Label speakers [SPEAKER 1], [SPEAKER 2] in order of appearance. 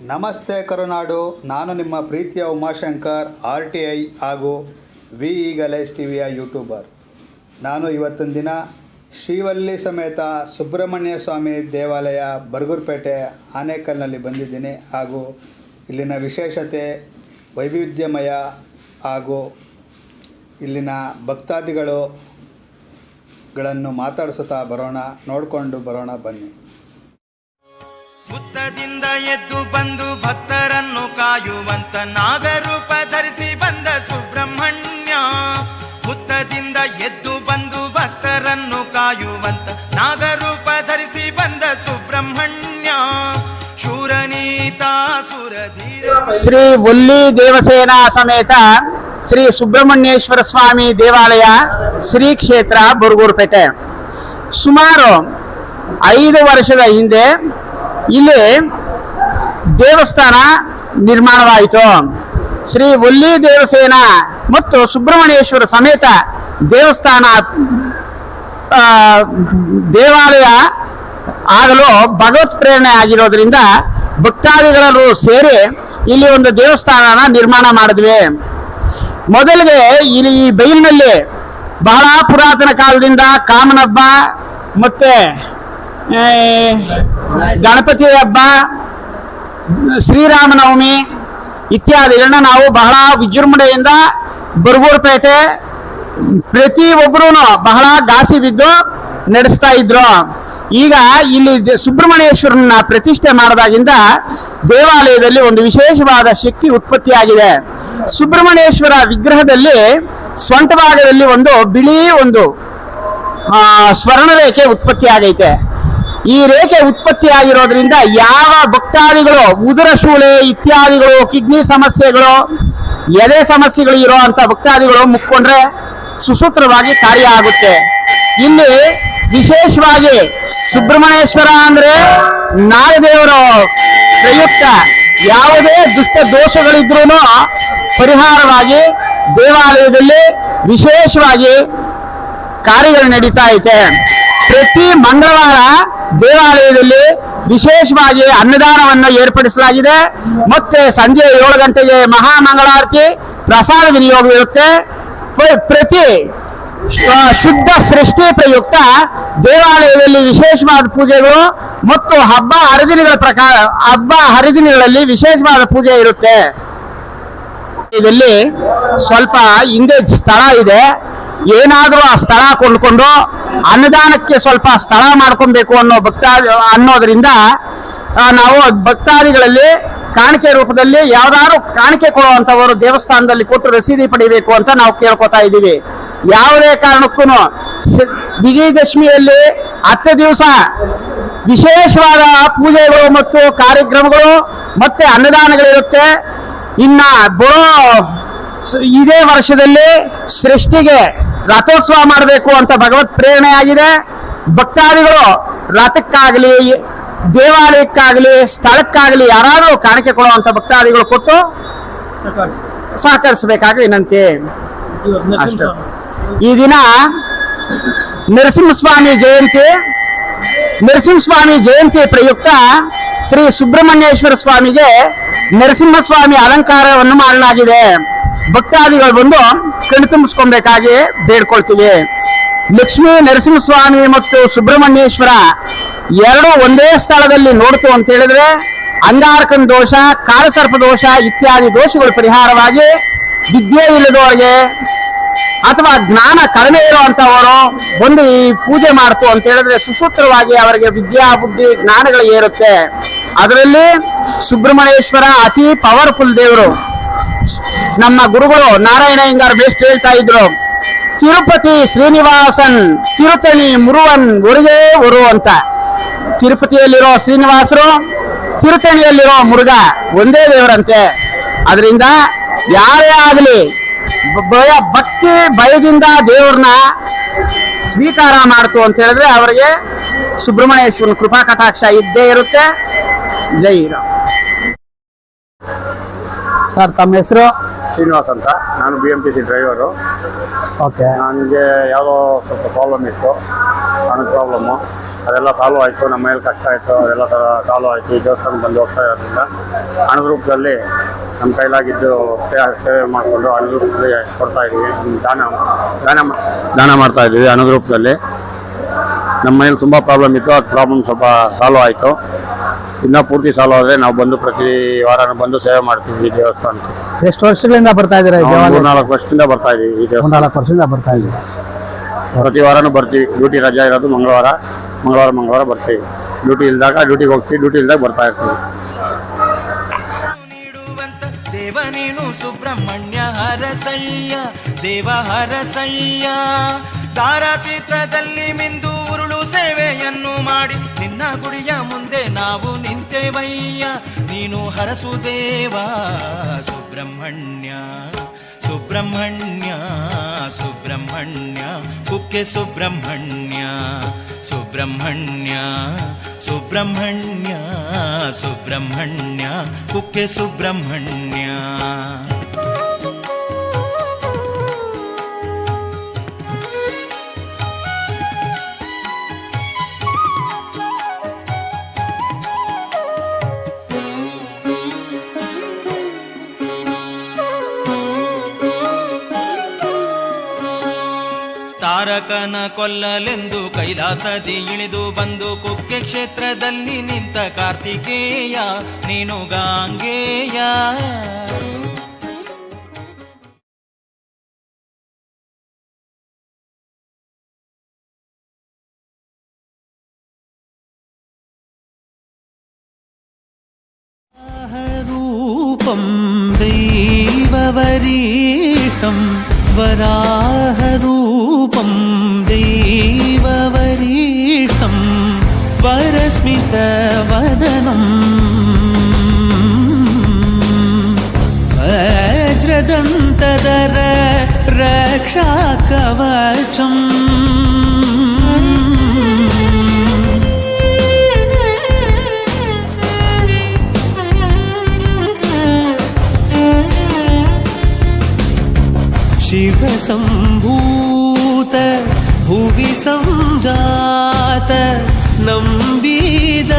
[SPEAKER 1] ನಮಸ್ತೆ ಕರುನಾಡು, ನಾನು ನಿಮ್ಮ ಪ್ರೀತಿಯ ಉಮಾಶಂಕರ್, ಆರ್ ಟಿ ಐ ಹಾಗೂ ವಿ ಈಗಲೈಸ್ ಟಿ ವಿಯ ಯೂಟ್ಯೂಬರ್. ನಾನು ಇವತ್ತಿನ ದಿನ ಶ್ರೀವಲ್ಲಿ ಸಮೇತ ಸುಬ್ರಹ್ಮಣ್ಯ ಸ್ವಾಮಿ ದೇವಾಲಯ, ಬರಗೂರುಪೇಟೆ, ಆನೇಕಲ್ನಲ್ಲಿ ಬಂದಿದ್ದೀನಿ ಹಾಗೂ ಇಲ್ಲಿನ ವಿಶೇಷತೆ ವೈವಿಧ್ಯಮಯ ಹಾಗೂ ಇಲ್ಲಿನ ಭಕ್ತಾದಿಗಳು ಗಳನ್ನು ಮಾತಾಡಿಸುತ್ತಾ ಬರೋಣ, ನೋಡಿಕೊಂಡು ಬರೋಣ ಬನ್ನಿ.
[SPEAKER 2] ಹುತ್ತದಿಂದ ಎದ್ದು ಬಂದು ಭಕ್ತರನ್ನು ಕಾಯುವಂತ ನಾಗರೂಪ ಧರಿಸಿ ಬಂದ ಸುಬ್ರಹ್ಮಣ್ಯ. ಹುತ್ತದಿಂದ ಎದ್ದು ಬಂದು ಭಕ್ತರನ್ನು ಕಾಯುವಂತ ನಾಗರೂಪ ಧರಿಸಿ ಬಂದ ಸುಬ್ರಹ್ಮಣ್ಯ. ಶೂರನೀತ ಸುರಧೀರ
[SPEAKER 3] ಶ್ರೀ ಒಲ್ಲಿ ದೇವಸೇನಾ ಸಮೇತ ಶ್ರೀ ಸುಬ್ರಹ್ಮಣ್ಯೇಶ್ವರ ಸ್ವಾಮಿ ದೇವಾಲಯ ಶ್ರೀ ಕ್ಷೇತ್ರ ಬುರುಗೂರುಪೇಟೆ ಸುಮಾರು ಐದು ವರ್ಷದ ಹಿಂದೆ ಇಲ್ಲಿ ದೇವಸ್ಥಾನ ನಿರ್ಮಾಣವಾಯಿತು. ಶ್ರೀ ಒಲ್ಲಿ ದೇವಸೇನ ಮತ್ತು ಸುಬ್ರಹ್ಮಣ್ಯೇಶ್ವರ ಸಮೇತ ದೇವಸ್ಥಾನ ದೇವಾಲಯ ಆಗಲು ಭಗವತ್ ಪ್ರೇರಣೆ ಆಗಿರೋದ್ರಿಂದ ಭಕ್ತಾದಿಗಳರು ಸೇರಿ ಇಲ್ಲಿ ಒಂದು ದೇವಸ್ಥಾನನ ನಿರ್ಮಾಣ ಮಾಡಿದ್ವಿ. ಮೊದಲಿಗೆ ಇಲ್ಲಿ ಈ ಬೈಲಿನಲ್ಲಿ ಬಹಳ ಪುರಾತನ ಕಾಲದಿಂದ ಕಾಮನಬ್ಬ ಮತ್ತೆ ಗಣಪತಿ ಹಬ್ಬ ಶ್ರೀರಾಮನವಮಿ ಇತ್ಯಾದಿಗಳನ್ನ ನಾವು ಬಹಳ ವಿಜೃಂಭಣೆಯಿಂದ ಪ್ರತಿ ಒಬ್ಬರು ಬಹಳ ಗಾಸಿ ಬಿದ್ದು ನಡೆಸ್ತಾ ಇದ್ರು. ಈಗ ಇಲ್ಲಿ ಸುಬ್ರಹ್ಮಣ್ಯೇಶ್ವರನ ಪ್ರತಿಷ್ಠೆ ಮಾಡಿದಾಗಿಂದ ದೇವಾಲಯದಲ್ಲಿ ಒಂದು ವಿಶೇಷವಾದ ಶಕ್ತಿ ಉತ್ಪತ್ತಿಯಾಗಿದೆ. ಸುಬ್ರಹ್ಮಣ್ಯೇಶ್ವರ ವಿಗ್ರಹದಲ್ಲಿ ಸ್ವಂತ ಭಾಗದಲ್ಲಿ ಒಂದು ಬಿಳಿ ಒಂದು ಆ, ಸ್ವರ್ಣ ರೇಖೆ ಉತ್ಪತ್ತಿ ಆಗೈತೆ ಈ ರೇಖೆ ಉತ್ಪತ್ತಿಯಾಗಿರೋದ್ರಿಂದ ಯಾವ ಭಕ್ತಾದಿಗಳು, ಉದರ ಶೂಳೆ ಇತ್ಯಾದಿಗಳು, ಕಿಡ್ನಿ ಸಮಸ್ಯೆಗಳು, ಎದೆ ಸಮಸ್ಯೆಗಳು ಇರೋ ಅಂತ ಭಕ್ತಾದಿಗಳು ಮುಕ್ಕೊಂಡ್ರೆ ಸುಸೂತ್ರವಾಗಿ ಕಾರ್ಯ ಆಗುತ್ತೆ. ಇಲ್ಲಿ ವಿಶೇಷವಾಗಿ ಸುಬ್ರಹ್ಮಣ್ಯೇಶ್ವರ ಅಂದ್ರೆ ನಾಗದೇವರ ಪ್ರಯುಕ್ತ. ಯಾವುದೇ ದುಷ್ಟ ದೋಷಗಳಿದ್ರೂ ಪರಿಹಾರವಾಗಿ ದೇವಾಲಯದಲ್ಲಿ ವಿಶೇಷವಾಗಿ ಕಾರ್ಯಗಳು ನಡೀತಾ ಐತೆ. ಪ್ರತಿ ಮಂಗಳವಾರ ದೇವಾಲಯದಲ್ಲಿ ವಿಶೇಷವಾಗಿ ಅನ್ನದಾನವನ್ನು ಏರ್ಪಡಿಸಲಾಗಿದೆ. ಮತ್ತೆ ಸಂಜೆ ಏಳು ಗಂಟೆಗೆ ಮಹಾಮಂಗಳಾರತಿ, ಪ್ರಸಾದ ವಿನಿಯೋಗ ಇರುತ್ತೆ. ಪ್ರ- ಪ್ರತಿ ಶುದ್ಧ ಸೃಷ್ಟಿ ಪ್ರಯುಕ್ತ ದೇವಾಲಯದಲ್ಲಿ ವಿಶೇಷವಾದ ಪೂಜೆಗಳು ಮತ್ತು ಹಬ್ಬ ಹರಿದಿನಗಳ ಪ್ರಕಾರ, ಹಬ್ಬ ಹರಿದಿನಗಳಲ್ಲಿ ವಿಶೇಷವಾದ ಪೂಜೆ ಇರುತ್ತೆ. ಇದರಲ್ಲಿ ಸ್ವಲ್ಪ ಹಿಂದೆ ಸ್ಥಳ ಇದೆ. ಏನಾದರೂ ಆ ಸ್ಥಳ ಕೊಂಡ್ಕೊಂಡು ಅನ್ನದಾನಕ್ಕೆ ಸ್ವಲ್ಪ ಸ್ಥಳ ಮಾಡ್ಕೊಬೇಕು ಅನ್ನೋ ಭಕ್ತಾದಿ ಅನ್ನೋದ್ರಿಂದ ನಾವು ಭಕ್ತಾದಿಗಳಲ್ಲಿ ಕಾಣಿಕೆ ರೂಪದಲ್ಲಿ ಯಾವ್ದಾದ್ರು ಕಾಣಿಕೆ ಕೊಡುವಂತವರು ದೇವಸ್ಥಾನದಲ್ಲಿ ಕೊಟ್ಟು ರಸೀದಿ ಪಡಿಬೇಕು ಅಂತ ನಾವು ಕೇಳ್ಕೊತಾ ಇದ್ದೀವಿ. ಯಾವುದೇ ಕಾರಣಕ್ಕೂ ವಿಜಯದಶಮಿಯಲ್ಲಿ ಹತ್ತು ದಿವಸ ವಿಶೇಷವಾದ ಪೂಜೆಗಳು ಮತ್ತು ಕಾರ್ಯಕ್ರಮಗಳು ಮತ್ತೆ ಅನ್ನದಾನಗಳಿರುತ್ತೆ. ಇನ್ನ ಬರೋ ಇದೇ ವರ್ಷದಲ್ಲಿ ಸೃಷ್ಟಿಗೆ ರಥೋತ್ಸವ ಮಾಡಬೇಕು ಅಂತ ಭಗವತ್ ಪ್ರೇರಣೆ ಆಗಿದೆ ಭಕ್ತಾದಿಗಳು ರಥಕ್ಕಾಗಲಿ, ದೇವಾಲಯಕ್ಕಾಗಲಿ, ಸ್ಥಳಕ್ಕಾಗಲಿ ಯಾರಾದರೂ ಕಾಣಿಕೆ ಕೊಡುವಂತ ಭಕ್ತಾದಿಗಳು ಕೊಟ್ಟು ಸಹಕರಿಸಬೇಕಾಗಿ ವಿನಂತಿ. ಅಷ್ಟೇ. ಈ ದಿನ ನರಸಿಂಹಸ್ವಾಮಿ ಜಯಂತಿ ನರಸಿಂಹಸ್ವಾಮಿ ಜಯಂತಿ ಪ್ರಯುಕ್ತ ಶ್ರೀ ಸುಬ್ರಹ್ಮಣ್ಯೇಶ್ವರ ಸ್ವಾಮಿಗೆ ನರಸಿಂಹಸ್ವಾಮಿ ಅಲಂಕಾರವನ್ನು ಮಾಡಲಾಗಿದೆ. ಭಕ್ತಾದಿಗಳು ಬಂದು ಕಣ್ಣು ತುಂಬಿಸ್ಕೊಬೇಕಾಗಿ ಬೇಡ್ಕೊಳ್ತೀವಿ. ಲಕ್ಷ್ಮೀ ನರಸಿಂಹಸ್ವಾಮಿ ಮತ್ತು ಸುಬ್ರಹ್ಮಣ್ಯೇಶ್ವರ ಎರಡು ಒಂದೇ ಸ್ಥಳದಲ್ಲಿ ನೋಡ್ತು ಅಂತ ಹೇಳಿದ್ರೆ ಅಂಗಾರಕನ ದೋಷ, ಕಾಲಸರ್ಪ ದೋಷ ಇತ್ಯಾದಿ ದೋಷಗಳು ಪರಿಹಾರವಾಗಿ ವಿದ್ಯೆ ಇಲ್ಲದವರಿಗೆ ಅಥವಾ ಜ್ಞಾನ ಕಡಿಮೆ ಇರುವಂತವರು ಬಂದು ಈ ಪೂಜೆ ಮಾಡ್ತು ಅಂತ ಹೇಳಿದ್ರೆ ಸುಸೂತ್ರವಾಗಿ ಅವರಿಗೆ ವಿದ್ಯಾ, ಬುದ್ಧಿ, ಜ್ಞಾನಗಳು ಏರುತ್ತೆ. ಅದರಲ್ಲಿ ಸುಬ್ರಹ್ಮಣ್ಯೇಶ್ವರ ಅತಿ ಪವರ್ಫುಲ್ ದೇವರು. ನಮ್ಮ ಗುರುಗಳು ನಾರಾಯಣ ಹಿಂಗಾರ್ ಬೇಸ್ಟ್ ಹೇಳ್ತಾ ಇದ್ರು. ತಿರುಪತಿ ಶ್ರೀನಿವಾಸನ್, ತಿರುತಣಿ ಮುರುವನ್ ಒರುಗೇ ಉರು ಅಂತ. ತಿರುಪತಿಯಲ್ಲಿರೋ ಶ್ರೀನಿವಾಸರು, ತಿರುತಣಿಯಲ್ಲಿರೋ ಮುರುಘ ಒಂದೇ ದೇವರಂತೆ. ಅದರಿಂದ ಯಾರೇ ಆಗಲಿ ಭಯ, ಭಕ್ತಿ, ಭಯದಿಂದ ದೇವ್ರನ್ನ ಸ್ವೀಕಾರ ಮಾಡ್ತು ಅಂತ ಹೇಳಿದ್ರೆ ಅವರಿಗೆ ಸುಬ್ರಹ್ಮಣ್ಯೇಶ್ವರನ ಕೃಪಾ ಕಟಾಕ್ಷ ಇದ್ದೇ ಇರುತ್ತೆ. ಜೈ ಸರ್ ತಮ್ಮ ಹೆಸರು?
[SPEAKER 4] ಶ್ರೀನಿವಾಸ್ ಅಂತ. ನಾನು B M T C driver
[SPEAKER 3] okay.
[SPEAKER 4] ನನಗೆ ಯಾವುದೋ ಸ್ವಲ್ಪ ಪ್ರಾಬ್ಲಮ್ ಇತ್ತು. ಹಣದ ಪ್ರಾಬ್ಲಮ್ಮು ಅದೆಲ್ಲ ಸಾಲ್ವ್ ಆಯಿತು. ನಮ್ಮ ಮೇಲೆ ಕಷ್ಟ ಆಯಿತು. ಅದೆಲ್ಲ ಸಾಲ್ವ್ ಆಯಿತು. ಈ ದೇವಸ್ಥಾನ ಬಂದು ಹೋಗ್ತಾ ಇರೋದ್ರಿಂದ ಹಣದ ರೂಪದಲ್ಲಿ ನಮ್ಮ ಕೈಲಾಗಿದ್ದು ಸೇ- ಸೇವೆ ಮಾಡಿಕೊಂಡು ಹಣದ ರೂಪದಲ್ಲಿ ಕೊಡ್ತಾ ಇದ್ದೀವಿ. ದಾನ ದಾನ ದಾನ ಮಾಡ್ತಾ ಇದ್ದೀವಿ ಹಣದ ರೂಪದಲ್ಲಿ. ನಮ್ಮ ಮನೇಲಿ ತುಂಬ ಪ್ರಾಬ್ಲಮ್ ಇತ್ತು. ಅದು ಪ್ರಾಬ್ಲಮ್ ಸ್ವಲ್ಪ ಸಾಲ್ವ್ ಆಯಿತು. ಇನ್ನೂ ಪೂರ್ತಿ ಸಾಲ ಆದರೆ ನಾವು ಬಂದು ಪ್ರತಿ ವಾರ ಬಂದು ಸೇವೆ ಮಾಡ್ತೀವಿ ಈ ದೇವಸ್ಥಾನಕ್ಕೆ.
[SPEAKER 5] ಎಷ್ಟು ವರ್ಷಗಳಿಂದ ಬರ್ತಾ ಇದ್ದೀರಾ ಈ
[SPEAKER 4] ನಾವು
[SPEAKER 5] ದೇವಾಲಯ
[SPEAKER 4] ಮೂರ್ನಾಲ್ಕು ವರ್ಷದಿಂದ ಬರ್ತಾ ಇದ್ದೀವಿ ಈ ದೇವಸ್ಥಾನ
[SPEAKER 5] ನಾಲ್ಕು ವರ್ಷದಿಂದ ಬರ್ತಾ ಇದ್ದೀರಾ?
[SPEAKER 4] ಪ್ರತಿ ವಾರನೂ ಬರ್ತೀವಿ. ಡ್ಯೂಟಿ ರಜಾ ಇರೋದು ಮಂಗಳವಾರ. ಮಂಗಳವಾರ ಮಂಗಳವಾರ ಬರ್ತೀವಿ. ಡ್ಯೂಟಿ ಇಲ್ದಾಗ ಡ್ಯೂಟಿಗೆ ಹೋಗ್ತೀವಿ. ಡ್ಯೂಟಿ ಇಲ್ದಾಗ ಬರ್ತಾ ಇರ್ತೀವಿ.
[SPEAKER 2] ನೀಡುವಂತ ದೇವ ನೀನು ಸುಬ್ರಹ್ಮಣ್ಯ ಹರಸಯ್ಯ ದೇವ ಹರಸಯ್ಯ. ತಾರಾತೀತದಲ್ಲಿ ಮಿಂದು ನಾವು ನಿಂತೆವಯ್ಯ ನೀನು ಹರಸು ದೇವ ಸುಬ್ರಹ್ಮಣ್ಯ ಸುಬ್ರಹ್ಮಣ್ಯ ಸುಬ್ರಹ್ಮಣ್ಯ ಕುಕ್ಕೆ ಸುಬ್ರಹ್ಮಣ್ಯ ಸುಬ್ರಹ್ಮಣ್ಯ ಸುಬ್ರಹ್ಮಣ್ಯ ಸುಬ್ರಹ್ಮಣ್ಯ ಕುಕ್ಕೆ ಸುಬ್ರಹ್ಮಣ್ಯ ತಾರಕನ ಕೊಲ್ಲಲೆಂದು ಕೈಲಾಸದಿ ಇಳಿದು ಬಂದು ಕುಕ್ಕೆ ಕ್ಷೇತ್ರದಲ್ಲಿ ನಿಂತ ಕಾರ್ತಿಕೇಯ ನೀನು ಗಾಂಗೇಯ
[SPEAKER 6] रूपं दैववरीष्टं वराहरूपं दैववरीष्टं वरस्मितवदनम् वज्रदन्तदर रक्षाकवचम् शिवसम्भूत भुवि सञ्जात नम्बीद